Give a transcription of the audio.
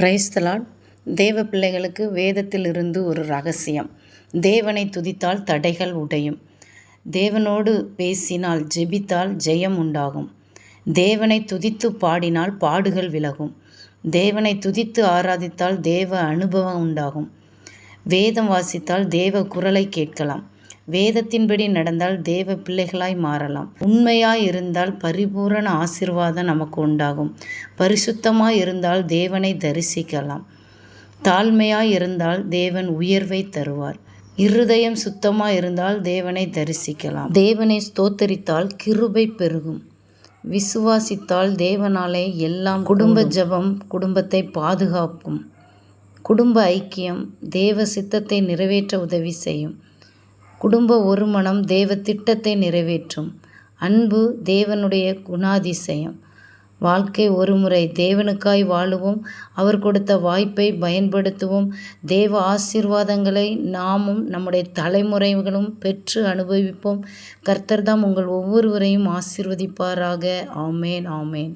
Praise the Lord தேவ பிள்ளைகளுக்கு வேதத்திலிருந்து ஒரு ரகசியம். தேவனை துதித்தால் தடைகள் உடையும். தேவனோடு பேசினால் ஜெபித்தால் ஜெயம் உண்டாகும். தேவனை துதித்து பாடினால் பாடுகள் விலகும். தேவனை துதித்து ஆராதித்தால் தேவ அனுபவம் உண்டாகும். வேதம் வாசித்தால் தேவ குரலை கேட்கலாம். வேதத்தின்படி நடந்தால் தேவ பிள்ளைகளாய் மாறலாம். உண்மையாய் இருந்தால் பரிபூரண ஆசிர்வாதம் நமக்கு உண்டாகும். பரிசுத்தமாய் இருந்தால் தேவனை தரிசிக்கலாம். தாழ்மையாய் இருந்தால் தேவன் உயர்வை தருவார். இருதயம் சுத்தமாய் இருந்தால் தேவனை தரிசிக்கலாம். தேவனை ஸ்தோத்தரித்தால் கிருபை பெருகும். விசுவாசித்தால் தேவனாலே எல்லாம் குடும்ப ஜெபம் குடும்பத்தை பாதுகாக்கும். குடும்ப ஐக்கியம் தேவ சித்தத்தை நிறைவேற்ற உதவி செய்யும். குடும்ப ஒருமனம் தேவ திட்டத்தை நிறைவேற்றும். அன்பு தேவனுடைய குணாதிசயம். வாழ்க்கை ஒருமுறை தேவனுக்காய் வாழுவோம். அவர் கொடுத்த வாய்ப்பை பயன்படுத்துவோம். தேவ ஆசீர்வாதங்களை நாமும் நம்முடைய தலைமுறைகளும் பெற்று அனுபவிப்போம். கர்த்தர்தாம் உங்கள் ஒவ்வொருவரையும் ஆசிர்வதிப்பாராக. ஆமேன் ஆமேன்.